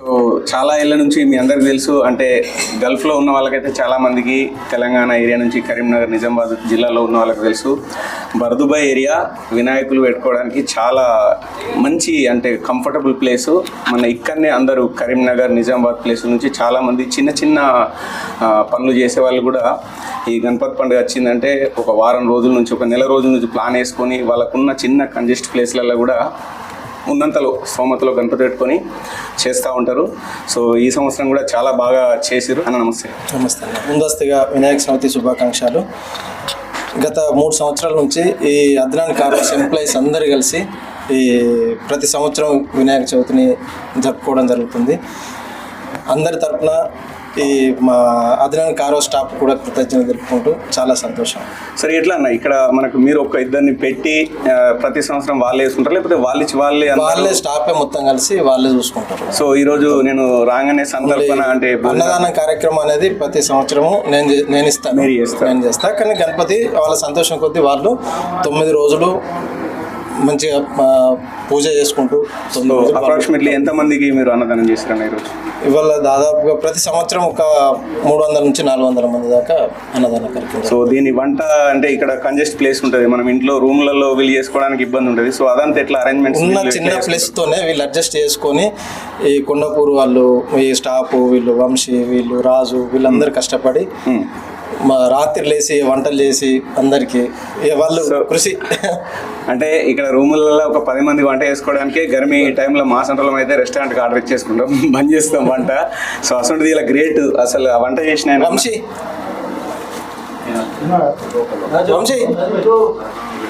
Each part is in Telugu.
సో చాలా ఏళ్ళ నుంచి మీ అందరికి తెలుసు అంటే గల్ఫ్లో ఉన్న వాళ్ళకైతే చాలా మందికి తెలంగాణ ఏరియా నుంచి కరీంనగర్ నిజామాబాద్ జిల్లాలో ఉన్న వాళ్ళకి తెలుసు. బర్దుబాయ్ ఏరియా వినాయకులు పెట్టుకోవడానికి చాలా మంచి అంటే కంఫర్టబుల్ ప్లేసు మన ఇక్కడనే అందరూ కరీంనగర్ నిజామాబాద్ ప్లేస్ నుంచి చాలామంది చిన్న చిన్న పనులు చేసే వాళ్ళు కూడా ఈ గణపతి పండుగ వచ్చిందంటే ఒక వారం రోజుల నుంచి ఒక నెల రోజుల నుంచి ప్లాన్ వేసుకొని వాళ్ళకున్న చిన్న కంజెస్ట్ ప్లేస్లలో కూడా ఉన్నంతలో స్తోమతలో గణపతి పెట్టుకొని చేస్తూ ఉంటారు. సో ఈ సంవత్సరం కూడా చాలా బాగా చేసిరు అన్న నమస్తే. నమస్తే ముందస్తుగా వినాయక చవితి శుభాకాంక్షలు. గత మూడు సంవత్సరాల నుంచి ఈ అద్నాన్ కార్స్ ఎంప్లాయీస్ అందరు కలిసి ఈ ప్రతి సంవత్సరం వినాయక చవితిని జరుపుకోవడం జరుగుతుంది. అందరి తరపున ఈ మా అద్నాన్ కారో స్టాఫ్ కూడా కృతజ్ఞత తెలుపుకుంటూ చాలా సంతోషం. సరే ఎట్లా అన్న? ఇక్కడ మనకు మీరు ఒక ఇద్దరిని పెట్టి ప్రతి సంవత్సరం వాళ్ళే వేసుకుంటారు? లేకపోతే వాళ్ళు ఇచ్చి వాళ్ళే వాళ్ళే స్టాఫే మొత్తం కలిసి వాళ్ళే చూసుకుంటారు. సో ఈ రోజు నేను రాగానే సందర్భన అంటే అన్నదానం కార్యక్రమం అనేది ప్రతి సంవత్సరము నేను నేను ఇస్తాను. నేను చేస్తా. కానీ గణపతి వాళ్ళ సంతోషం కొద్దీ వాళ్ళు తొమ్మిది రోజులు మంచిగా పూజ చేసుకుంటూ అప్రాక్సిమేట్లీ ఎంత మందికి మీరు అన్నదానం చేస్తారన్న ఈరోజు ఇవాళ దాదాపుగా ప్రతి సంవత్సరం ఒక మూడు వందల నుంచి నాలుగు వందల మంది దాకా అన్నదాన కార్యక్రమం సో దీని వంట అంటే ఇక్కడ కంజెస్ట్ ప్లేస్ ఉంటుంది. మనం ఇంట్లో రూమ్లలో వీళ్ళు చేసుకోవడానికి ఇబ్బంది ఉంటుంది సో అదంతా ఎట్లా అరేంజ్మెంట్స్ ఉన్న చిన్న ప్లేస్ తోనే వీళ్ళు అడ్జస్ట్ చేసుకొని ఈ కొండపూరు వాళ్ళు ఈ స్టాఫ్ వీళ్ళు వంశీ వీళ్ళు రాజు వీళ్ళందరూ కష్టపడి మా రాత్రి లేచి వంటలు చేసి అందరికి వాళ్ళు కృషి. అంటే ఇక్కడ రూములలో ఒక పది మంది వంట చేసుకోవడానికి గర్మీ టైంలో మా సెంటర్లో అయితే రెస్టారెంట్కి ఆర్డర్ ఇచ్చేసుకుంటాం. బంద్ చేస్తాం వంట. సో అసలు ఇలా గ్రేట్ అసలు వంట చేసిన ఆయన- వంశీ. వంశీ.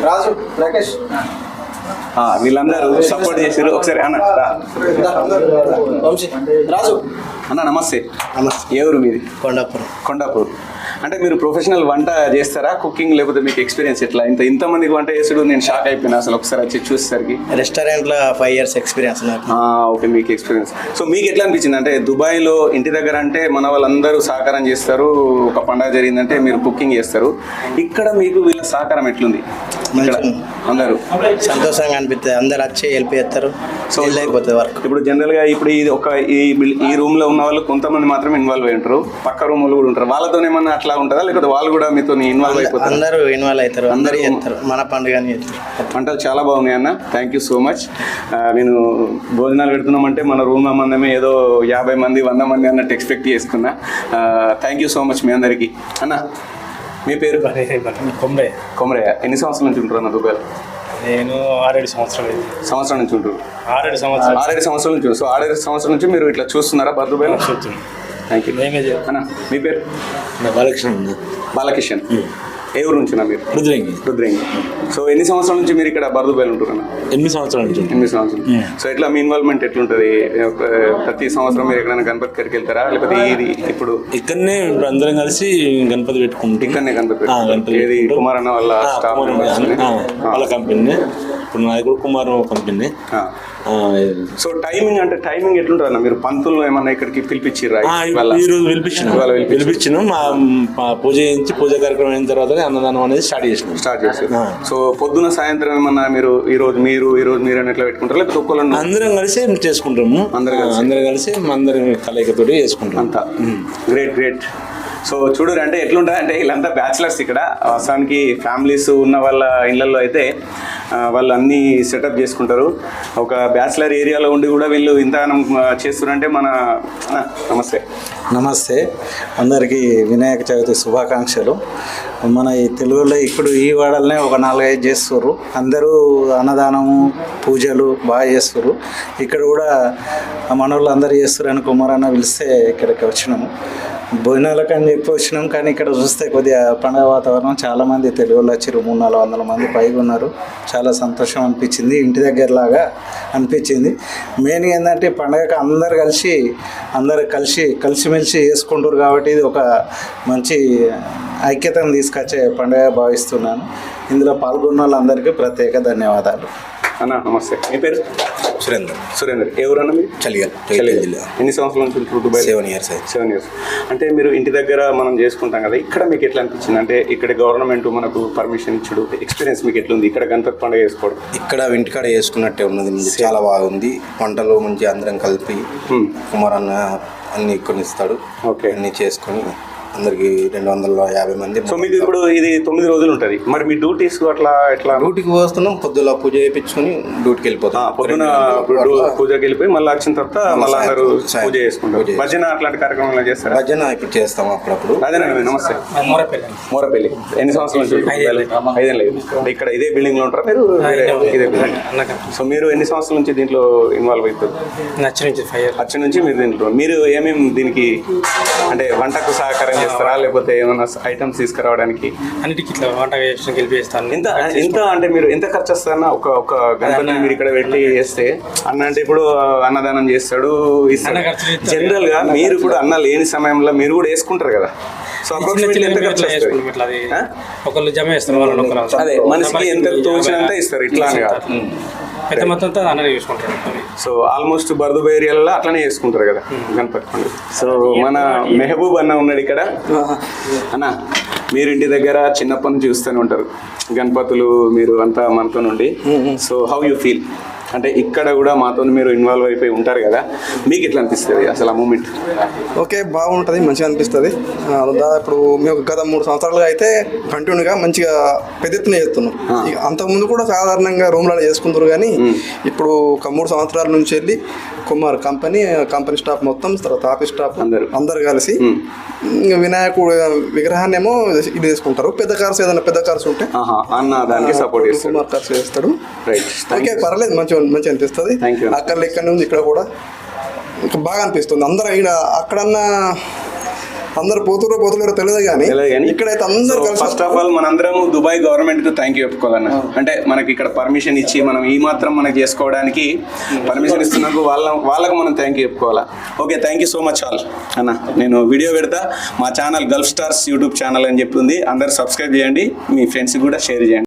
రాజు రాకేష్. ఆ, వీళ్ళందరూ సపోర్ట్ చేశారు. ఒకసారి అన్న రాజు. అన్న నమస్తే. నమస్తే. ఏ ఊరు మీది? కొండాపురం. కొండాపూర్. అంటే మీరు ప్రొఫెషనల్ వంట చేస్తారా? కుకింగ్ లేకపోతే మీకు ఎక్స్పీరియన్స్ ఎట్లా? ఇంత ఇంతమందికి వంట చేసుడు నేను షాక్ అయిపోయినా అసలు ఒకసారి వచ్చి చూసేసరికి. రెస్టారెంట్లో ఫైవ్ ఇయర్స్ ఎక్స్పీరియన్స్ నాకు. ఓకే మీకు ఎక్స్పీరియన్స్ సో మీకు ఎట్లా అనిపించింది? అంటే దుబాయ్లో ఇంటి దగ్గర అంటే మన వాళ్ళందరూ సహకారం చేస్తారు. ఒక పండగ జరిగిందంటే మీరు కుకింగ్ చేస్తారు. ఇక్కడ మీకు వీళ్ళ సహకారం ఎట్లుంది? అందరూ. సంతోషంగా అనిపిస్తుంది అందరు వచ్చి హెల్ప్ చేస్తారు. సో అయిపోతుంది వర్క్ ఇప్పుడు జనరల్గా ఇప్పుడు ఇది ఒక ఈ ఈ రూమ్లో ఉన్న వాళ్ళు కొంతమంది మాత్రమే ఇన్వాల్వ్ అయి ఉంటారు. పక్క రూమ్లో కూడా ఉంటారు. వాళ్ళతో ఏమన్నా అట్లా ఉంటుందా? లేకపోతే వాళ్ళు కూడా మీతో ఇన్వాల్వ్ అయిపోతారు? అందరూ ఇన్వాల్వ్ అవుతారు. అందరూ చేస్తారు. మన పండుగని చేస్తారు. వంటలు చాలా బాగున్నాయి అన్న. థ్యాంక్ యూ సో మచ్ నేను భోజనాలు పెడుతున్నామంటే మన రూమ్ మందమే ఏదో యాభై మంది వంద మంది అన్నట్టు ఎక్స్పెక్ట్ చేసుకున్నా థ్యాంక్ యూ సో మచ్ మీ అందరికీ. అన్న మీ పేరు? కొమ్రే కొమరయ్య. ఎన్ని సంవత్సరాల నుంచి ఉంటారు అన్న దుబాయ్లో? నేను ఆరేడు సంవత్సరాలు సంవత్సరం నుంచి ఉంటారు. ఆరేడు సంవత్సరాలు. ఆరేడు సంవత్సరాల నుంచి సో ఆరేడు సంవత్సరాల నుంచి మీరు ఇట్లా చూస్తున్నారా బర్ దుబాయ్లో? చూస్తున్నాను. థ్యాంక్ యూ అన్న మీ పేరు? బాలకృష్ణ బాలకిషన్ ఏ ఊరు నుంచి మీరు? రుద్రంగి. రుద్రంగి. సో ఎన్ని సంవత్సరాల నుంచి మీరు ఇక్కడ బర్ దుబాయ్లో ఉంటున్నారు ఎనిమిది సంవత్సరాల నుంచి? ఎనిమిది సంవత్సరాలు సో ఎట్లా మీ ఇన్వాల్వ్మెంట్ ఎట్లుంటుంది? ప్రతి సంవత్సరం మీరు ఎక్కడైనా గణపతి గారికి వెళ్తారా? లేకపోతే ఇది ఇప్పుడు? ఇక్కడనే ఇప్పుడు అందరం కలిసి గణపతి పెట్టుకుంటాం. ఇక్కడనే గణపతి ఏది పెట్టుకుంటాం. కుమార్ అన్న? వాళ్ళ వాళ్ళ కంపెనీ ఇప్పుడు నాది కూడా కుమార్ ఆ, సో టైమింగ్ అంటే టైమింగ్ ఎట్లుంటుంది అన్న మీరు పంతులు ఏమన్నా ఇక్కడికి ఇవాళ? ఈ రోజు పిలిపించినాం. పిలిపించారు. మా పూజ చేయించి పూజ కార్యక్రమం అయిన తర్వాత అన్నదానం అనేది స్టార్ట్ చేసినాం. స్టార్ట్ ఆ. సో పొద్దున సాయంత్రం ఏమన్నా మీరు ఈ రోజు మీరు ఈ రోజు మీరు అని ఎట్లా పెట్టుకుంటారు? లేకపోతే అందరం కలిసి చేసుకుంటాము. అందరం అందరం కలిసి అందరం కలయికతోటి చేసుకుంటాం. అంతా. గ్రేట్ గ్రేట్ సో చూడరు అంటే ఎట్లుంటుంది అంటే వీళ్ళంతా బ్యాచిలర్స్ ఇక్కడ. వాస్తవానికి ఫ్యామిలీస్ ఉన్న వాళ్ళ ఇళ్ళల్లో అయితే వాళ్ళు అన్నీ సెటప్ చేసుకుంటారు. ఒక బ్యాచిలర్ ఏరియాలో ఉండి కూడా వీళ్ళు ఇంతగానం చేస్తున్నారంటే మన నమస్తే. నమస్తే. అందరికీ వినాయక చవితి శుభాకాంక్షలు. మన ఈ తెలుగులో ఇప్పుడు ఈ వాడలనే ఒక నాలుగైదు చేస్తారు అందరూ అన్నదానము పూజలు బాగా చేస్తారు ఇక్కడ కూడా మన వాళ్ళు అందరు చేస్తారని కుమారన్న పిలిస్తే ఇక్కడికి వచ్చినాము. భోజనాలకు అని చెప్పి వచ్చినాం కానీ ఇక్కడ చూస్తే కొద్దిగా పండగ వాతావరణం చాలామంది తెలుగు వచ్చారు మూడు నాలుగు వందల మంది పైగా ఉన్నారు. చాలా సంతోషం అనిపించింది ఇంటి దగ్గరలాగా అనిపించింది. మెయిన్ ఏంటంటే పండగకి అందరు కలిసి అందరు కలిసి కలిసిమెలిసి చేసుకుంటారు కాబట్టి ఇది ఒక మంచి ఐక్యతను తీసుకొచ్చే పండుగ భావిస్తున్నాను. ఇందులో పాల్గొన్న వాళ్ళందరికీ ప్రత్యేక ధన్యవాదాలు. అన్న నమస్తే. మీ పేరు? సురేందర్. సురేందర్. ఎవరన్నా మీరు? చలిగల్. చలిగల్. జిల్లా. ఎన్ని సంవత్సరాల నుంచి ఉంటున్నారు Dubai? Seven years seven years అంటే మీరు ఇంటి దగ్గర మనం చేసుకుంటాం కదా ఇక్కడ మీకు ఎట్లా అనిపించింది? అంటే ఇక్కడ గవర్నమెంట్ మనకు పర్మిషన్ ఇచ్చుడు. ఎక్స్పీరియన్స్ మీకు ఎట్లుంది? ఇక్కడ గణపతి పండుగ చేసుకోవడం. ఇక్కడ ఇంటికాడ చేసుకున్నట్టే ఉన్నది చాలా బాగుంది. వంటలు మంచి అందరం కలిపి కుమార్ అన్న అన్ని కొనిస్తాడు. ఓకే. అన్ని చేసుకొని అందరికి రెండు వందల యాభై మంది సో మీకు ఇప్పుడు ఇది తొమ్మిది రోజులు ఉంటుంది. మరి మీ డ్యూటీస్ అట్లా ఎట్లా? డ్యూటీకి పోస్తున్నాం పొద్దుల పూజ చేయించుకొని డ్యూటీకి వెళ్ళిపోతాం పొద్దున పూజకి వెళ్ళిపోయి మళ్ళీ వచ్చిన తర్వాత మళ్ళీ అందరూ పూజ చేసుకుంటారు. భజన అట్లాంటి కార్యక్రమాలు చేస్తారా? భజన ఇప్పుడు చేస్తాం అప్పుడప్పుడు. అదేనండి నమస్తే. మూరపల్లి. మోరపల్లి. ఎన్ని సంవత్సరాల నుంచి ఐదేళ్ళు. ఇక్కడ ఇదే బిల్డింగ్లో ఉంటారా? మీరు ఇదే బిల్డింగ్ సో మీరు ఎన్ని సంవత్సరాల నుంచి దీంట్లో ఇన్వాల్వ్ అవుతారు? నచ్చిన నుంచి ఫైవ్ ఇయర్ అచ్చ నుంచి మీరు దీంట్లో. మీరు ఏమేమి దీనికి అంటే వంటకు సహకారం చేస్తారా? లేకపోతే ఏమైనా ఐటమ్స్ తీసుకురావడానికి? అన్నిటికీ ఇట్లా వంట గెలిపేస్తాను. ఎంత ఎంత అంటే మీరు ఎంత ఖర్చు వస్తారన్న ఒక ఒక గణపతిని మీరు ఇక్కడ పెట్టి చేస్తే అన్న అంటే ఇప్పుడు అన్నదానం చేస్తాడు. జనరల్గా మీరు కూడా అన్న లేని సమయంలో మీరు కూడా వేసుకుంటారు కదా. సో అప్రాక్సిమేట్లీ ఎంత ఖర్చు వస్తుంది? ఒకళ్ళు జమ చేస్తారు వాళ్ళు ఒకరు అదే మనిషికి ఎంత తోచినంత ఇస్తారు ఇట్లా అని కాదు. పెద్ద మొత్తంతో అన్నది చేసుకుంటారు. సో ఆల్మోస్ట్ బర్దుబ ఏరియాలో అట్లనే చేసుకుంటారు కదా గణపతి పండుగ సో మన మెహబూబ్ అన్న ఉన్నాడు ఇక్కడ. అన్న మీరు ఇంటి దగ్గర చిన్నప్పటి నుంచి చూస్తూనే ఉంటారు. గణపతులు మీరు అంతా మనతో నుండి సో హౌ యూ ఫీల్ అంటే ఇక్కడ కూడా మాతో మీరు ఇన్వాల్వ్ అయిపోయి ఉంటారు కదా. మీకు ఎట్లా అనిపిస్తుంది అసలు ఆ మూమెంట్ ఓకే బాగుంటుంది మంచిగా అనిపిస్తుంది. ఇప్పుడు మేము గత మూడు సంవత్సరాలుగా అయితే కంటిన్యూగా మంచిగా పెద్ద ఎత్తున చేస్తున్నాం. అంతకుముందు కూడా సాధారణంగా రూమ్లలో చేసుకుంటారు కానీ ఇప్పుడు ఒక మూడు సంవత్సరాల నుంచి వెళ్ళి కుమార్ కంపెనీ కంపెనీ స్టాఫ్ మొత్తం తర్వాత ఆఫీస్ స్టాఫ్ అందరూ. అందరు కలిసి వినాయకుడు విగ్రహాన్ని ఏమో ఇది చేసుకుంటారు. పెద్ద కార్స్ ఏదైనా పెద్ద కార్స్ ఉంటే అన్న దానికి సపోర్ట్ కుమార్ కార్స్ చేస్తాడు. రైట్ ఓకే పర్లేదు మంచిగా మంచిగా అనిపిస్తుంది. అక్కడ ఇక్కడ ఉంది ఇక్కడ కూడా ఇంకా బాగా అనిపిస్తుంది. అందరూ ఇక్కడ అక్కడన్నా అందరు పోతురో పోతులేరో తెలియదు కానీ ఇక్కడైతే అందరు ఫస్ట్ ఆఫ్ ఆల్ మనందరం దుబాయ్ గవర్నమెంట్కు థ్యాంక్ యూ చెప్పుకోవాలన్న అంటే మనకి ఇక్కడ పర్మిషన్ ఇచ్చి మనం ఈ మాత్రం మనకి చేసుకోవడానికి పర్మిషన్ ఇస్తున్నందుకు వాళ్ళ వాళ్ళకు మనం thank you చెప్పుకోవాలా. Okay thank you so much all అన్న నేను వీడియో పెడతా. మా channel Gulf Stars YouTube channel అని చెప్తుంది అందరు సబ్స్క్రైబ్ చేయండి. మీ ఫ్రెండ్స్కి కూడా షేర్ చేయండి.